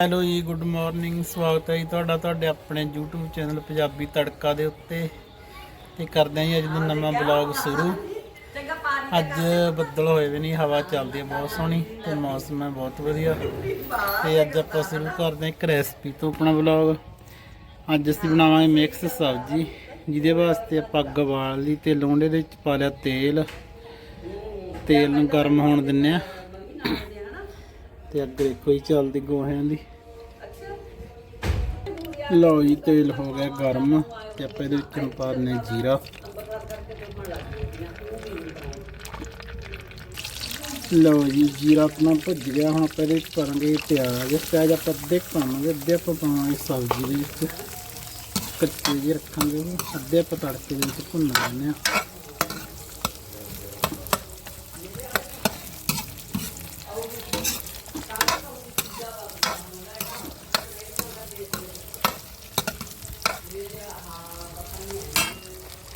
Hello ਜੀ good morning ਸਵਾਗਤ ਹੈ ਜੀ ਤੁਹਾਡਾ ਤੁਹਾਡੇ ਆਪਣੇ YouTube ਚੈਨਲ ਪੰਜਾਬੀ ਤੜਕਾ ਦੇ ਉੱਤੇ। ਤੇ ਕਰਦੇ ਹਾਂ ਜੀ ਅੱਜ ਦਾ ਨਵਾਂ ਬਲੌਗ ਸ਼ੁਰੂ। ਅੱਜ ਬੱਦਲ ਹੋਏ ਵੀ ਨਹੀਂ ਹਵਾ ਚੱਲਦੀ ਹੈ ਬਹੁਤ ਸੋਹਣੀ ਤੇ ਮੌਸਮ ਹੈ ਬਹੁਤ ਵਧੀਆ। ਤੇ ਅੱਜ ਆਪਾਂ ਸ਼ੁਰੂ ਕਰਦੇ ਹਾਂ ਇੱਕ ਰੈਸਪੀ ਤੋਂ ਆਪਣਾ ਬਲੌਗ ਅੱਜ ਅਸੀਂ ਬਣਾਵਾਂਗੇ ਮਿਕਸ ਸਬਜ਼ੀ ਜਿਹਦੇ ਵਾਸਤੇ ਆਪਾਂ ਅੱਗ ਬਾਲ ਲਈ ਤੇ ਲੋਂਡੇ ਦੇ ਵਿੱਚ ਪਾ ਲਿਆ ਤੇਲ। ਤੇਲ ਨੂੰ ਗਰਮ ਹੋਣ ਦਿੰਨੇ ਆ ਤੇ ਅੱਗੇ ਦੇਖੋ ਜੀ ਚੱਲਦੀ ਗੋਹਿਆਂ ਦੀ। ਲਓ ਜੀ, ਤੇਲ ਹੋ ਗਿਆ ਗਰਮ ਤੇ ਆਪਾਂ ਇਹਦੇ ਵਿੱਚ ਹੁਣ ਪਾ ਜੀਰਾ। ਲਓ ਜੀ, ਜੀਰਾ ਆਪਣਾ ਭੁੱਜ ਗਿਆ, ਹੁਣ ਆਪਾਂ ਇਹਦੇ ਵਿੱਚ ਪਾਵਾਂਗੇ ਪਿਆਜ਼। ਪਿਆਜ਼ ਆਪਾਂ ਅੱਧੇ ਕੁ ਪਾਵਾਂਗੇ, ਅੱਧੇ ਆਪਾਂ ਪਾਵਾਂਗੇ ਸਬਜ਼ੀ ਦੇ ਵਿੱਚ। ਕੱਚੇ ਜਿਹੇ ਰੱਖਾਂਗੇ ਅੱਧੇ ਆਪਾਂ ਤੜਕੇ ਦੇ ਵਿੱਚ ਭੁੰਨ ਲੈਂਦੇ ਆ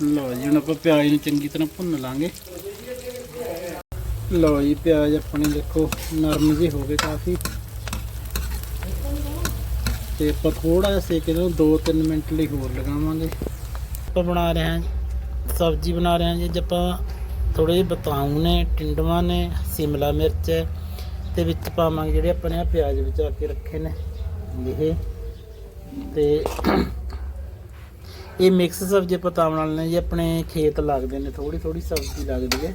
ਲਓ ਜੀ, ਹੁਣ ਆਪਾਂ ਪਿਆਜ਼ ਨੂੰ ਚੰਗੀ ਤਰ੍ਹਾਂ ਭੁੰਨ ਲਾਂਗੇ। ਲਓ ਜੀ, ਪਿਆਜ਼ ਆਪਣੇ ਦੇਖੋ ਨਰਮ ਜਿਹੇ ਹੋ ਗਏ ਕਾਫੀ। ਤੇ ਆਪਾਂ ਥੋੜਾ ਜਿਹਾ ਸੇਕ ਇਹਨੂੰ 2-3 ਮਿੰਟ ਲਈ ਹੋਰ ਲਗਾਵਾਂਗੇ। ਆਪਾਂ ਬਣਾ ਰਹੇ ਹਾਂ ਸਬਜ਼ੀ ਬਣਾ ਰਹੇ ਹਾਂ ਜੀ ਆਪਾਂ ਥੋੜੇ ਜਿਹੇ ਬਤਾਉ ਨੇ, ਟਿੰਡਵਾਂ ਨੇ, ਸਿਮਲਾ ਮਿਰਚ ਹੈ। ਤੇ ਵਿੱਚ ਪਾਵਾਂਗੇ ਜਿਹੜੇ ਆਪਣੇ ਆ ਪਿਆਜ਼ ਵਿਚਾ ਕੇ ਰੱਖੇ ਨੇ, ਇਹ। ਤੇ ਇਹ ਮਿਕਸ ਸਬਜ਼ੀ ਆਪਾਂ ਤਾਂ ਬਣਾ ਜੀ, ਆਪਣੇ ਖੇਤ ਲੱਗਦੇ ਨੇ ਥੋੜੀ ਥੋੜੀ ਸਬਜ਼ੀ ਲੱਗਦੀ ਹੈ।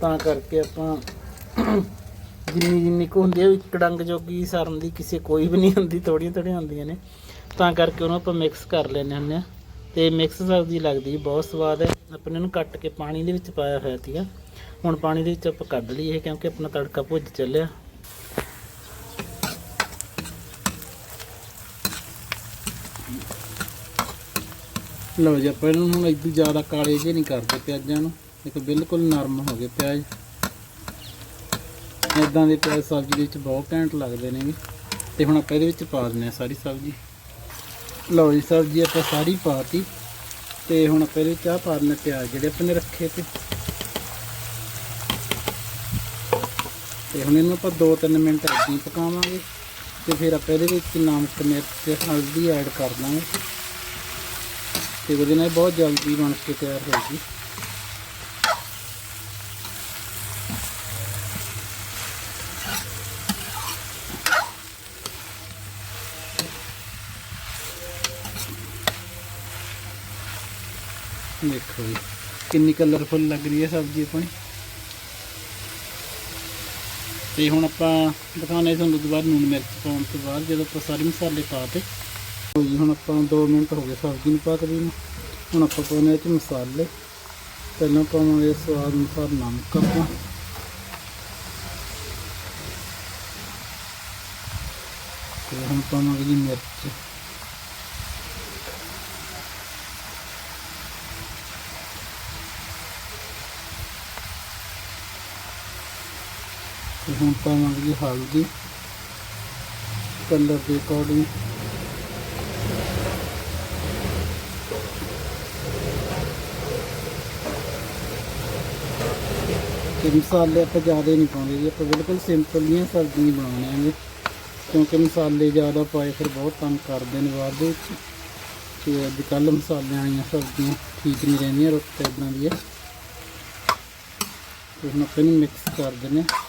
ਤਾਂ ਕਰਕੇ ਆਪਾਂ ਜਿੰਨੀ ਜਿੰਨੀ ਕੁ ਹੁੰਦੀ ਹੈ, ਇੱਕ ਡੰਗ ਜੋਗੀ ਸਰਨ ਦੀ ਕਿਸੇ ਕੋਈ ਵੀ ਨਹੀਂ ਹੁੰਦੀ ਥੋੜੀਆਂ ਥੋੜੀਆਂ ਹੁੰਦੀਆਂ ਨੇ। ਤਾਂ ਕਰਕੇ ਉਹਨੂੰ ਆਪਾਂ ਮਿਕਸ ਕਰ ਲੈਂਦੇ ਹੁੰਦੇ ਆ ਤੇ ਮਿਕਸ ਸਬਜ਼ੀ ਲੱਗਦੀ ਬਹੁਤ ਸਵਾਦ ਹੈ। ਆਪਣੇ ਨੂੰ ਕੱਟ ਕੇ ਪਾਣੀ ਦੇ ਵਿੱਚ ਪਾਇਆ ਹੋਇਆ ਸੀਗਾ। ਹੁਣ ਪਾਣੀ ਦੇ ਵਿੱਚ ਆਪਾਂ ਕੱਢ ਲਈਏ, ਕਿਉਂਕਿ ਆਪਣਾ ਤੜਕਾ ਭੁੱਜ ਚੱਲਿਆ। ਲਓ ਜੀ, ਆਪਾਂ ਇਹਨਾਂ ਨੂੰ ਇਦੋਂ ਜ਼ਿਆਦਾ ਕਾਲੇ ਜਿਹੇ ਨਹੀਂ ਕਰਦੇ ਪਿਆਜ਼ਾਂ ਨੂੰ। ਦੇਖੋ, ਬਿਲਕੁਲ ਨਰਮ ਹੋ ਗਏ ਪਿਆਜ਼। ਇਦਾਂ ਦੇ ਪਿਆਜ਼ ਸਬਜ਼ੀ ਦੇ ਵਿੱਚ ਬਹੁਤ ਘੈਂਟ ਲੱਗਦੇ ਨੇ ਵੀ ਤੇ ਹੁਣ ਆਪਾਂ ਇਹਦੇ ਵਿੱਚ ਪਾ ਦਿੰਦੇ ਆ ਸਾਰੀ ਸਬਜ਼ੀ। ਲਓ ਜੀ, ਸਬਜ਼ੀ ਆਪਾਂ ਸਾਰੀ ਪਾਤੀ। ਤੇ ਹੁਣ ਆਪਾਂ ਇਹਦੇ ਵਿੱਚ ਆਹ ਪਾ ਦਿੰਦੇ ਹਾਂ ਪਿਆਜ਼ ਜਿਹੜੇ ਆਪਾਂ ਨੇ ਰੱਖੇ ਤੇ। ਤੇ ਹੁਣ ਇਹਨੂੰ ਆਪਾਂ 2-3 ਮਿੰਟ ਏਦਾਂ ਪਕਾਵਾਂਗੇ। ਤੇ ਫਿਰ ਆਪਾਂ ਇਹਦੇ ਵਿੱਚ ਨਮਕ, ਮਿਰਚ, ਹਲਦੀ ਐਡ ਕਰ ਦਾਂਗੇ। ਤੇ ਉਹਦੇ ਨਾਲ ਬਹੁਤ ਜਲਦੀ ਬਣ ਕੇ ਤਿਆਰ ਹੋਏਗੀ ਦੇਖੋ ਜੀ, ਕਿੰਨੀ ਕਲਰਫੁਲ ਲੱਗ ਰਹੀ ਹੈ ਸਬਜ਼ੀ ਆਪਣੀ। ਤੇ ਹੁਣ ਆਪਾਂ ਦਿਖਾਣੇ ਤੁਹਾਨੂੰ ਤੋਂ ਬਾਅਦ ਨੂਨ ਮਿਰਚ ਪਾਉਣ ਤੋਂ ਬਾਅਦ, ਜਦੋਂ ਆਪਾਂ ਸਾਰੇ ਮਸਾਲੇ ਪਾਤੇ ਲਓ ਜੀ, ਹੁਣ ਆਪਾਂ ਨੂੰ 2 ਮਿੰਟ ਹੋ ਗਏ ਸਬਜ਼ੀ ਨੂੰ ਪੱਕਦੀ ਨੂੰ। ਹੁਣ ਆਪਾਂ ਪਾਉਣੇ ਇਹ 'ਚ ਮਸਾਲੇ। ਪਹਿਲਾਂ ਪਾਵਾਂਗੇ ਸਵਾਦ ਅਨੁਸਾਰ ਨਮਕ ਆਪਾਂ। ਤੇ ਹੁਣ ਪਾਵਾਂਗੇ ਜੀ ਮਿਰਚ। ਤੇ ਹੁਣ ਪਾਵਾਂਗੇ ਜੀ ਹਲਦੀ। ਕਲਰ ਦੇ ਅਕੋਰਡਿੰਗ ਤੇ ਮਸਾਲੇ ਆਪਾਂ ਜ਼ਿਆਦਾ ਨਹੀਂ ਪਾਉਂਦੇ ਜੀ। ਆਪਾਂ ਬਿਲਕੁਲ ਸਿੰਪਲ ਜਿਹੀਆਂ ਸਬਜ਼ੀਆਂ ਬਣਾਉਣੇ ਆਂਗੇ ਕਿਉਂਕਿ ਮਸਾਲੇ ਜ਼ਿਆਦਾ ਪਾਏ ਫਿਰ ਬਹੁਤ ਤੰਗ ਕਰਦੇ ਨੇ ਬਾਅਦ ਦੇ ਵਿੱਚ। ਤੇ ਅੱਜ ਕੱਲ੍ਹ ਮਸਾਲਿਆਂ ਵਾਲੀਆਂ ਸਬਜ਼ੀਆਂ ਠੀਕ ਨਹੀਂ ਰਹਿੰਦੀਆਂ ਰੁੱਤ ਇਦਾਂ ਦੀ ਹੈ ਤੇ ਹੁਣ ਆਪਾਂ ਇਹਨੂੰ ਮਿਕਸ ਕਰ ਦਿੰਦੇ ਹਾਂ।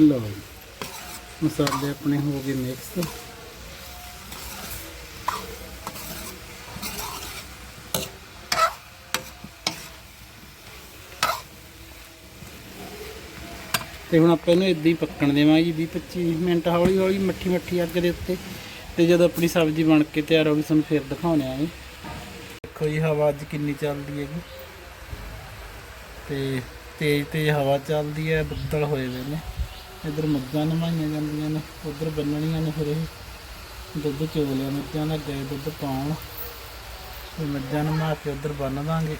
ਲਓ ਮਸਾਲੇ ਆਪਣੇ ਹੋ ਗਏ ਮਿਕਸ ਤੇ ਹੁਣ ਆਪਾਂ ਇਹਨੂੰ ਇਦਾਂ ਹੀ ਪੱਕਣ ਦੇਵਾਂਗੇ 20 25 ਮਿੰਟ ਹੌਲੀ ਹੌਲੀ, ਮੱਠੀ ਮੱਠੀ ਅੱਗ ਦੇ ਉੱਤੇ। ਤੇ ਜਦੋਂ ਆਪਣੀ ਸਬਜ਼ੀ ਬਣ ਕੇ ਤਿਆਰ ਹੋ ਗਈ, ਤੁਹਾਨੂੰ ਫਿਰ ਦਿਖਾਉਣੇ ਆਂਗੇ ਦੇਖੋ ਜੀ, ਹਵਾ ਅੱਜ ਕਿੰਨੀ ਚੱਲਦੀ ਹੈਗੀ ਤੇ ਤੇਜ਼ ਤੇਜ਼ ਹਵਾ ਚੱਲਦੀ ਹੈ, ਬੱਦਲ ਹੋਏ ਹੋਏ ਨੇ। ਇਧਰ ਮੱਝਾਂ ਨਮਾਈਆਂ ਜਾਂਦੀਆਂ ਨੇ, ਉਧਰ ਬੰਨਣੀਆਂ ਨੇ ਫਿਰ ਇਹ ਦੁੱਧ ਚੋਲਿਆਂ ਮੱਝਾਂ ਦਾ ਗਏ ਦੁੱਧ ਪਾਉਣ। ਤੇ ਮੱਝਾਂ ਨਮਾ ਕੇ ਉਧਰ ਬੰਨ ਦਾਂਗੇ।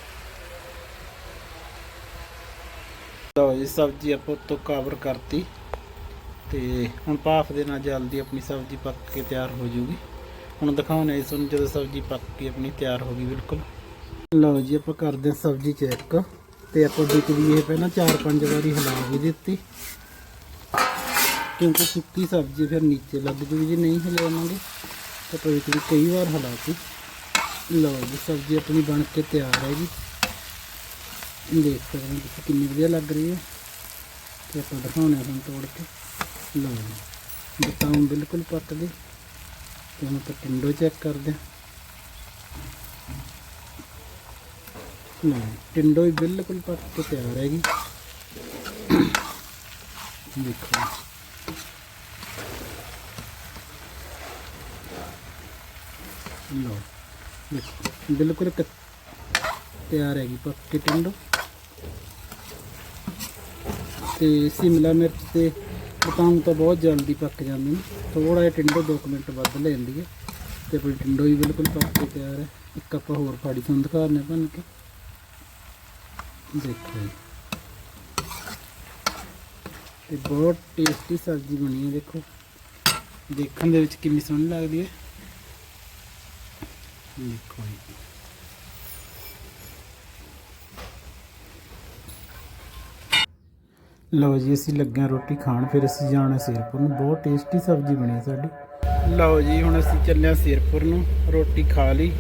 ਲਓ ਜੀ, ਸਬਜ਼ੀ ਆਪਾਂ ਉੱਤੋਂ ਕਵਰ ਕਰਤੀ। ਤੇ ਹੁਣ ਭਾਫ ਦੇ ਨਾਲ ਜਲਦੀ ਆਪਣੀ ਸਬਜ਼ੀ ਪੱਕ ਕੇ ਤਿਆਰ ਹੋ ਜੂਗੀ। ਹੁਣ ਦਿਖਾਉਣਾ ਇਸ ਨੂੰ ਜਦੋਂ ਸਬਜ਼ੀ ਪੱਕ ਕੇ ਆਪਣੀ ਤਿਆਰ ਹੋ ਗਈ, ਬਿਲਕੁਲ। ਲਓ ਜੀ, ਆਪਾਂ ਕਰਦੇ ਹਾਂ ਸਬਜ਼ੀ ਚੈੱਕ ਤੇ ਆਪਾਂ ਵਿਕਦੀ ਇਹ ਪਹਿਲਾਂ 4-5 ਵਾਰੀ ਹਿਲਾ ਵੀ ਦਿੱਤੀ। ਕਿਉਂਕਿ ਸੁੱਕੀ ਸਬਜ਼ੀ ਫਿਰ ਨੀਚੇ ਲੱਗ ਜੂਗੀ ਜੇ, ਨਹੀਂ ਹਿਲਾਵਾਂਗੇ ਤਾਂ ਆਪਾਂ ਵਿਕਦੀ ਕਈ ਵਾਰ ਹਿਲਾਤੀ ਲਓ ਜੀ, ਸਬਜ਼ੀ ਆਪਣੀ ਬਣ ਕੇ ਤਿਆਰ ਹੈ ਜੀ। ਦੇਖ ਸਕਦੇ ਹੋ ਤੁਸੀਂ ਕਿੰਨੀ ਵਧੀਆ ਲੱਗ ਰਹੀ ਹੈ। ਤੇ ਆਪਾਂ ਦਿਖਾਉਣੇ ਆ ਤੋੜ ਕੇ। ਲਓ ਜੀ, ਬਤਾਉਂ ਬਿਲਕੁਲ ਪੱਕ ਗਏ ਤੇ ਹੁਣ ਆਪਾਂ ਟਿੰਡੋ ਚੈੱਕ ਕਰਦੇ ਹਾਂ। ਲਓ ਟਿੰਡੋ ਵੀ ਬਿਲਕੁਲ ਪੱਕ ਕੇ ਤਿਆਰ ਹੈਗੀ ਦੇਖੋ ਲਓ, ਦੇਖੋ, ਬਿਲਕੁਲ ਕ- ਤਿਆਰ ਹੈਗੀ ਪੱਕ ਕੇ ਟਿੰਡੋ। ਤੇ ਸਿਮਲਾ ਮਿਰਚ ਤੇ ਬਤਾਉਂ ਤਾਂ ਬਹੁਤ ਜਲਦੀ ਪੱਕ ਜਾਂਦੇ ਨੇ ਥੋੜਾ ਜਿਹਾ ਟਿੰਡੋ 2 ਮਿੰਟ ਵੱਧ ਲੈ ਜਾਂਦੀ ਹੈ। ਤੇ ਆਪਣੀ ਟਿੰਡੋ ਵੀ ਬਿਲਕੁਲ ਪੱਕ ਕੇ ਤਿਆਰ ਹੈ। ਇੱਕ ਆਪਾਂ ਹੋਰ ਫਾੜੀ ਤੁਹਾਨੂੰ ਦਿਖਾਉਂਦੇ ਭੰਨ ਕੇ। ਦੇਖੋ ਜੀ। ਤੇ ਬਹੁਤ ਟੇਸਟੀ ਸਬਜ਼ੀ ਬਣੀ ਹੈ, ਦੇਖੋ। ਦੇਖਣ ਦੇ ਵਿੱਚ ਕਿੰਨੀ ਸੋਹਣੀ ਲੱਗਦੀ ਹੈ। ਦੇਖੋ ਜੀ ਲਓ ਜੀ, ਅਸੀਂ ਲੱਗੇ ਰੋਟੀ ਖਾਣ, ਫਿਰ ਅਸੀਂ ਜਾਣਾ ਸਿਰਪੁਰ ਨੂੰ। ਬਹੁਤ ਟੇਸਟੀ ਸਬਜ਼ੀ ਬਣੀ ਸਾਡੀ। ਲਓ ਜੀ, ਹੁਣ ਅਸੀਂ ਚੱਲਿਆ ਹਾਂ ਸਿਰਪੁਰ ਨੂੰ ਰੋਟੀ ਖਾ ਲਈ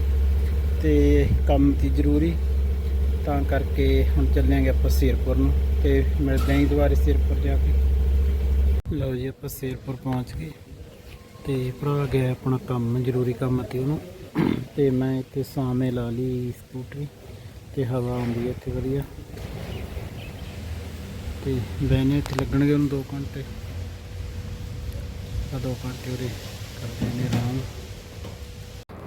ਤੇ ਕੰਮ ਸੀ ਜ਼ਰੂਰੀ। ਤਾਂ ਕਰਕੇ ਹੁਣ ਚੱਲਾਂਗੇ ਆਪਾਂ ਸਿਰਪੁਰ ਨੂੰ ਤੇ ਮਿਲਦੇ ਹਾਂ ਜੀ ਦੁਬਾਰੇ ਸਿਰਪੁਰ ਜਾ ਕੇ। ਲਓ ਜੀ, ਆਪਾਂ ਸਿਰਪੁਰ ਪਹੁੰਚ ਗਏ ਤੇ ਭਰਾ ਗਿਆ ਆਪਣਾ ਕੰਮ, ਜ਼ਰੂਰੀ ਕੰਮ ਤੇ ਉਹਨੂੰ। ਤੇ ਮੈਂ ਇੱਥੇ ਸਾਵੇਂ ਲਾ ਲਈ ਸਕੂਟਰੀ ਤੇ ਹਵਾ ਆਉਂਦੀ ਹੈ ਇੱਥੇ ਵਧੀਆ। ਤੇ ਬੈਨੇ ਇੱਥੇ ਲੱਗਣਗੇ ਉਹਨੂੰ 2 ਘੰਟੇ। ਆ 2 ਘੰਟੇ ਉਰੇ ਕਰਦੇ ਨੇ ਆਰਾਮ।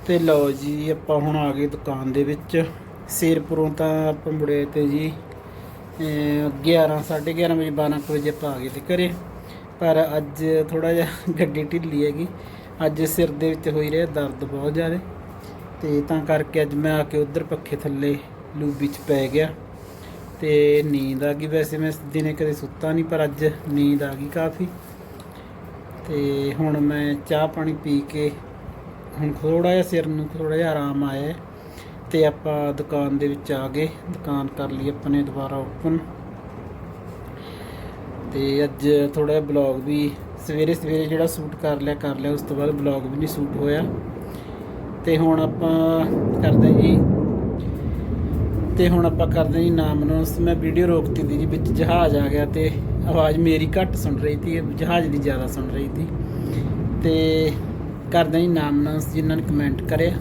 ਤੇ ਲਓ ਜੀ, ਆਪਾਂ ਹੁਣ ਆ ਗਏ ਦੁਕਾਨ ਦੇ ਵਿੱਚ। ਸ਼ੇਰਪੁਰੋਂ ਤਾਂ ਆਪਾਂ ਮੁੜੇ ਤੇ ਜੀ, ਅਹ 11 11:30 ਵਜੇ 12 ਕੁ ਵਜੇ ਆਪਾਂ ਆ ਗਏ ਤੇ ਘਰੇ। ਪਰ ਅੱਜ ਥੋੜਾ ਜਿਹਾ ਗੱਡੀ ਢਿੱਲੀ ਹੈਗੀ। ਅੱਜ ਸਿਰ ਦੇ ਵਿੱਚ ਹੋਈ ਰਿਹਾ ਦਰਦ ਬਹੁਤ ਜ਼ਿਆਦਾ। ਤੇ ਤਾਂ ਕਰਕੇ ਅੱਜ ਮੈਂ ਆ ਕੇ ਉਧਰ ਪੱਖੇ ਥੱਲੇ ਲੂਬੀ ਚ ਪੈ ਗਿਆ। ਤੇ ਨੀਂਦ ਆ ਗਈ ਵੈਸੇ ਮੈਂ ਦਿਨੇ ਕਦੇ ਸੁੱਤਾ ਨਹੀਂ, ਪਰ ਅੱਜ ਨੀਂਦ ਆ ਗਈ ਕਾਫੀ। ਤੇ ਹੁਣ ਮੈਂ ਚਾਹ ਪਾਣੀ ਪੀ ਕੇ ਹੁਣ ਥੋੜਾ ਜਿਹਾ ਸਿਰ ਨੂੰ ਥੋੜਾ ਜਿਹਾ ਆਰਾਮ ਆਇਆ ਹੈ। ਤੇ ਆਪਾਂ ਦੁਕਾਨ ਦੇ ਵਿੱਚ ਆ ਗਏ। ਦੁਕਾਨ ਕਰ ਲਈ ਆਪਣੇ, ਦੁਬਾਰਾ ਓਪਨ। ਤੇ ਅੱਜ ਥੋੜਾ ਜਿਹਾ ਬਲੌਗ ਵੀ ਸਵੇਰੇ ਸਵੇਰੇ ਜਿਹੜਾ ਸ਼ੂਟ ਕਰ ਲਿਆ ਕਰ ਲਿਆ, ਉਸ ਤੋਂ ਬਾਅਦ ਬਲੌਗ ਵੀ ਨਹੀਂ ਸ਼ੂਟ ਹੋਇਆ। ਤੇ ਹੁਣ ਆਪਾਂ ਕਰਦੇ ਜੀ, ਤੇ ਹੁਣ ਆਪਾਂ ਕਰਦੇ ਜੀ ਨਾਮ ਅਨਾਉਂਸ ਮੈਂ ਵੀਡੀਓ ਰੋਕਤੀ ਦੀ ਜੀ, ਵਿੱਚ ਜਹਾਜ਼ ਆ ਗਿਆ ਤੇ ਆਵਾਜ਼ ਮੇਰੀ ਘੱਟ ਸੁਣ ਰਹੀ ਸੀ ਜਹਾਜ਼ ਦੀ ਜ਼ਿਆਦਾ ਸੁਣ ਰਹੀ ਸੀ। ਤੇ ਕਰਦੇ ਜੀ ਨਾਮ ਅਨਾਉਂਸ ਜਿਨ੍ਹਾਂ ਨੇ ਕਮੈਂਟ ਕਰਿਆ।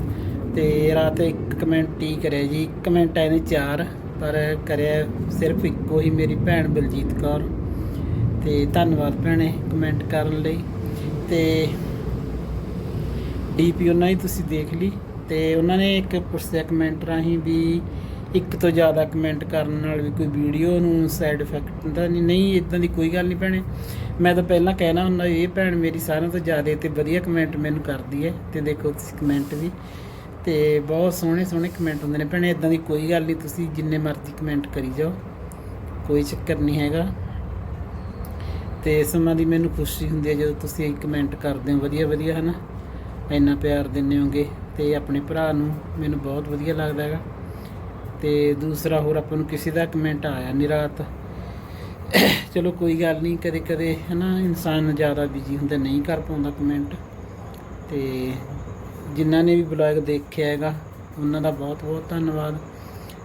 ਤੇ ਰਾਤ ਇੱਕ ਕਮੈਂਟ ਹੀ ਕਰਿਆ ਜੀ ਕਮੈਂਟ ਆਏ ਨੇ ਚਾਰ, ਪਰ ਕਰਿਆ ਸਿਰਫ ਇੱਕੋ ਹੀ ਮੇਰੀ ਭੈਣ ਬਲਜੀਤ ਕੌਰ। ਤੇ ਧੰਨਵਾਦ ਭੈਣੇ ਕਮੈਂਟ ਕਰਨ ਲਈ। ਤੇ ਡੀਪੀ ਉਹਨਾਂ ਹੀ ਤੁਸੀਂ ਦੇਖ ਲਈ ਤੇ ਉਹਨਾਂ ਨੇ ਇੱਕ ਪੁੱਛਿਆ ਕਮੈਂਟ ਰਾਹੀਂ ਵੀ ਇੱਕ ਤੋਂ ਜ਼ਿਆਦਾ ਕਮੈਂਟ ਕਰਨ ਨਾਲ ਵੀ ਕੋਈ ਵੀਡੀਓ ਨੂੰ ਸਾਈਡ ਇਫੈਕਟ ਹੁੰਦਾ ਨਹੀਂ ਨਹੀਂ ਇਦਾਂ ਦੀ ਕੋਈ ਗੱਲ ਨਹੀਂ ਭੈਣੇ। ਮੈਂ ਤਾਂ ਪਹਿਲਾਂ ਕਹਿਣਾ ਹੁੰਦਾ ਇਹ ਭੈਣ ਮੇਰੀ ਸਾਰਿਆਂ ਤੋਂ ਜ਼ਿਆਦਾ ਤੇ ਵਧੀਆ ਕਮੈਂਟ ਮੈਨੂੰ ਕਰਦੀ ਹੈ ਤੇ ਦੇਖੋ ਤੁਸੀਂ ਕਮੈਂਟ ਵੀ। ਤੇ ਬਹੁਤ ਸੋਹਣੇ ਸੋਹਣੇ ਕਮੈਂਟ ਹੁੰਦੇ ਨੇ ਭੈਣੇ ਇਦਾਂ ਦੀ ਕੋਈ ਗੱਲ ਨਹੀਂ, ਤੁਸੀਂ ਜਿੰਨੇ ਮਰਜ਼ੀ ਕਮੈਂਟ ਕਰੀ ਜਾਓ, ਕੋਈ ਚੱਕਰ ਨਹੀਂ ਹੈਗਾ। ਤੇ ਸਮਾਂ ਦੀ ਮੈਨੂੰ ਖੁਸ਼ੀ ਹੁੰਦੀ ਹੈ ਜਦੋਂ ਤੁਸੀਂ ਕਮੈਂਟ ਕਰਦੇ ਹੋ। ਵਧੀਆ ਵਧੀਆ, ਹਨਾ? ਇੰਨਾ ਪਿਆਰ ਦਿੰਦੇ ਹੋਗੇ ਤੇ ਆਪਣੇ ਭਰਾ ਨੂੰ ਮੈਨੂੰ ਬਹੁਤ ਵਧੀਆ ਲੱਗਦਾ ਹੈਗਾ। ਤੇ ਦੂਸਰਾ ਹੋਰ ਆਪਾਂ ਨੂੰ ਕਿਸੇ ਦਾ ਕਮੈਂਟ ਆਇਆ ਨਹੀਂ ਰਾਤ। ਚਲੋ ਕੋਈ ਗੱਲ ਨਹੀਂ ਕਦੇ ਕਦੇ, ਹਨਾ? ਇਨਸਾਨ ਜ਼ਿਆਦਾ ਬਿਜ਼ੀ ਹੁੰਦਾ, ਨਹੀਂ ਕਰ ਪਾਉਂਦਾ ਕਮੈਂਟ ਤੇ ਜਿਨ੍ਹਾਂ ਨੇ ਵੀ ਬਲੌਗ ਦੇਖਿਆ ਹੈਗਾ, ਉਹਨਾਂ ਦਾ ਬਹੁਤ ਬਹੁਤ ਧੰਨਵਾਦ।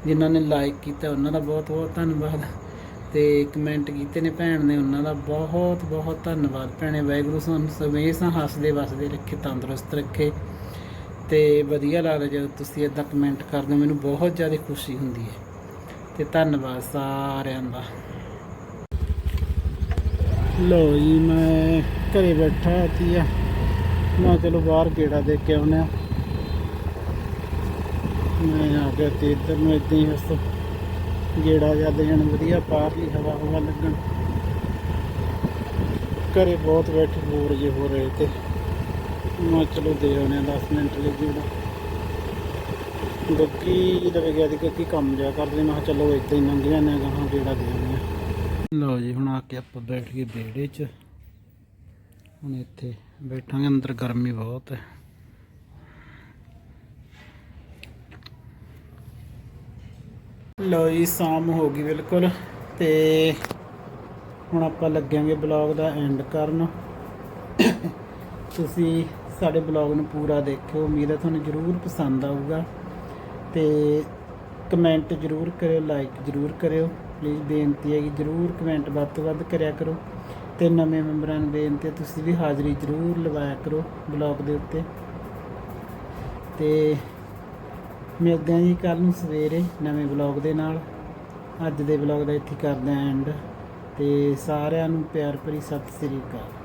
ਜਿਨ੍ਹਾਂ ਨੇ ਲਾਈਕ ਕੀਤਾ, ਉਹਨਾਂ ਦਾ ਬਹੁਤ ਬਹੁਤ ਧੰਨਵਾਦ। ਤੇ ਕਮੈਂਟ ਕੀਤੇ ਨੇ ਭੈਣ ਨੇ, ਉਹਨਾਂ ਦਾ ਬਹੁਤ ਬਹੁਤ ਧੰਨਵਾਦ ਭੈਣੇ। ਵਾਹਿਗੁਰੂ ਤੁਹਾਨੂੰ ਹਮੇਸ਼ਾ ਹੱਸਦੇ ਵਸਦੇ ਰੱਖੇ, ਤੰਦਰੁਸਤ ਰੱਖੇ ਤੇ ਵਧੀਆ ਲੱਗਦਾ ਜਦੋਂ ਤੁਸੀਂ ਇਦਾਂ ਕਮੈਂਟ ਕਰਦੇ ਹੋ, ਮੈਨੂੰ ਬਹੁਤ ਜ਼ਿਆਦਾ ਖੁਸ਼ੀ ਹੁੰਦੀ ਹੈ ਤੇ ਧੰਨਵਾਦ ਸਾਰਿਆਂ ਦਾ। ਲੋ ਜੀ, ਮੈਂ ਘਰੇ ਬੈਠਾ ਸੀ ਆ। ਮੈਂ ਚਲੋ ਬਾਹਰ ਗੇੜਾ ਦੇ ਕੇ ਆਉਨੇ ਮੈਂ ਆ ਗਿਆ ਤੇ ਇੱਧਰ ਨੂੰ ਇਦਾਂ ਹੀ ਹੱਸ। ਗੇੜਾ ਜਦ ਜਣ ਵਧੀਆ ਬਾਹਰਲੀ ਹਵਾ ਹਵਾ ਲੱਗਣ। ਘਰੇ ਬਹੁਤ ਬੈਠੇ ਬੋਰ ਜੇ ਹੋ ਰਹੇ ਤੇ। ਮੈਂ ਕਿਹਾ ਚਲੋ ਦੇ ਆਉਣੇ 10 ਮਿੰਟ ਲਈ ਜਿਹੜਾ। ਗੱਗੀ ਦਾ ਗਿਆ ਦੀ ਕੰਮ ਜਿਆ ਕਰਦੇ, ਮੈਂ ਕਿਹਾ ਚਲੋ ਇੱਥੇ ਹੀ ਲੰਘ ਜਾਂਦੇ ਹਾਂ, ਗਾਹਾਂ ਗੇੜਾ ਦੇ ਆਉਂਦੇ ਲਓ ਜੀ, ਹੁਣ ਆ ਕੇ ਆਪਾਂ ਬੈਠ ਗਏ ਵਿਹੜੇ 'ਚ। ਹੁਣ ਇੱਥੇ ਬੈਠਾਂਗੇ, ਅੰਦਰ ਗਰਮੀ ਬਹੁਤ ਹੈ। ਲੋ ਜੀ, ਸ਼ਾਮ ਹੋ ਗਈ ਬਿਲਕੁਲ ਤੇ ਹੁਣ ਆਪਾਂ ਲੱਗਾਂਗੇ ਬਲੌਗ ਦਾ ਐਂਡ ਕਰਨ। ਤੁਸੀਂ ਸਾਡੇ ਬਲੌਗ ਨੂੰ ਪੂਰਾ ਦੇਖਿਓ, ਉਮੀਦ ਹੈ ਤੁਹਾਨੂੰ ਜ਼ਰੂਰ ਪਸੰਦ ਆਊਗਾ ਤੇ ਕਮੈਂਟ ਜ਼ਰੂਰ ਕਰਿਓ ਲਾਈਕ ਜ਼ਰੂਰ ਕਰਿਓ। ਪਲੀਜ਼ ਬੇਨਤੀ ਹੈ ਕਿ ਜ਼ਰੂਰ ਕਮੈਂਟ ਵੱਧ ਤੋਂ ਵੱਧ ਕਰਿਆ ਕਰੋ ਤੇ ਨਵੇਂ ਮੈਂਬਰਾਂ ਨੂੰ ਬੇਨਤੀ ਹੈ ਤੁਸੀਂ ਵੀ ਹਾਜ਼ਰੀ ਜ਼ਰੂਰ ਲਵਾਇਆ ਕਰੋ ਬਲੌਗ ਦੇ ਉੱਤੇ। ਤੇ ਮਿਲਦੇ ਹਾਂ ਜੀ ਕੱਲ ਨੂੰ ਸਵੇਰੇ ਨਵੇਂ ਬਲੌਗ ਦੇ ਨਾਲ, ਅੱਜ ਦੇ ਬਲੌਗ ਦਾ ਇੱਥੇ ਕਰਦੇ ਹਾਂ ਐਂਡ ਤੇ ਸਾਰਿਆਂ ਨੂੰ ਪਿਆਰ ਭਰੀ ਸਤਿ ਸ੍ਰੀ ਅਕਾਲ।